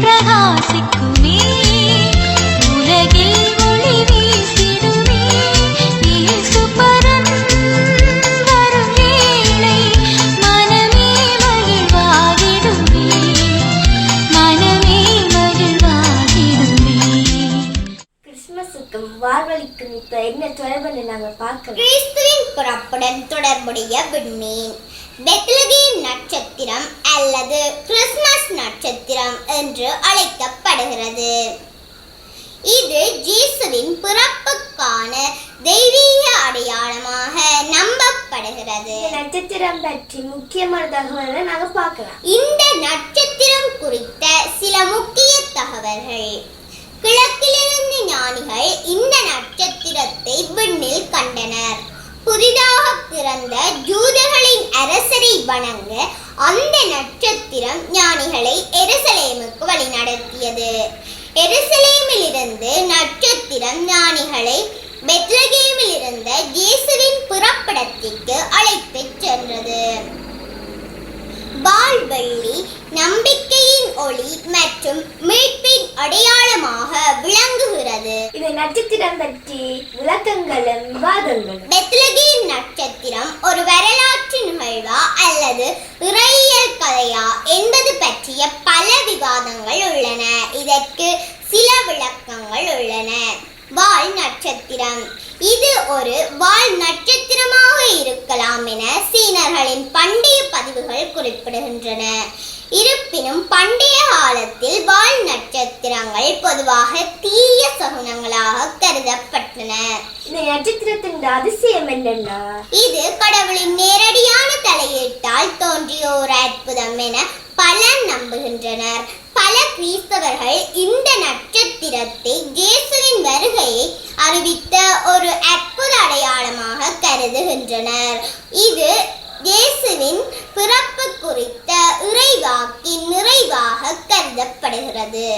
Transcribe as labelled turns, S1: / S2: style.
S1: பிரகாசிக்குமே உலகில் ஒளி வீசிடுமே இயேசுபரன் வரும் வேளை மனமே மகிழ்வாகிடுமே மனமே மகிழ்வாகிடுமே.
S2: கிறிஸ்துமஸுக்கும் வாழ்வழிக்கும் இப்ப என்ன தொடர்புன்னு நாங்க பார்க்கலாம்
S3: கிறிஸ்துவின் பிறப்புடன் தொடர்புடைய விண்மீன் பெத்லகேம் நட்சத்திரம் அல்லது கிறிஸ்மஸ் நட்சத்திரம் என்று அழைக்கப்படுகிறது. இது ஜேசுவின் பிறப்புக்கான தெய்வீக அடையாளமாக நம்பப்படுகிறது.
S2: நட்சத்திரம் பற்றி முக்கியமான தகவலை நாங்க பார்க்கலாம்.
S3: இந்த நட்சத்திரம் குறித்த சில முக்கிய தகவல்கள். கிழக்கிலிருந்து ஞானிகள் இந்த நட்சத்திரத்தை அரசரை வணங்க அந்த நட்சத்திரம் ஞானிகளை எருசலேமுக்கு வழிநடத்தியது எருசலேமிலிருந்து நட்சத்திரம் ஞானிகளை பெத்லகேமில் இருந்த இயேசுவின் புறப்படத்திற்கு அழைத்துச் சென்றது. வாழ்வெள்ளி நம்பிக்கையின் ஒளி மற்றும் மீட்பின் அடையாளமாக விளங்குகிறது.
S2: இந்த நட்சத்திரம் பற்றி விளக்கங்களும் விவாதங்களும்.
S3: பெத்லகேம் நட்சத்திரம் ஒரு வரலாற்று இதற்கு சில விளக்கங்கள் உள்ளன. வால் நட்சத்திரம். இது ஒரு வால் நட்சத்திரமாக இருக்கலாம் என சீனர்களின் பண்டைய பதிவுகள் குறிப்பிடுகின்றன. இருப்பினும் பண்டைய காலத்தில் வால் நட்சத்திரங்கள் பொதுவாக தீய சகுனங்களாக கருதப்பட்டன.
S2: இந்த நட்சத்திரத்தின் அதிசயம் என்னன்னா?
S3: இது கடவுளின் நேரடியான தலையீட்டால் தோன்றிய ஒரு அற்புதம் என பலர் நம்புகின்றனர். கிறிஸ்தவர்கள் இந்த நட்சத்திரத்தை இயேசுவின் வருகையை அறிவித்த ஒரு அற்புத அடையாளமாக கருதுகின்றனர். இது இயேசுவின் பிறப்பு குறித்த இறைவாக்கின் நிறைவாக கருதப்படுகிறது.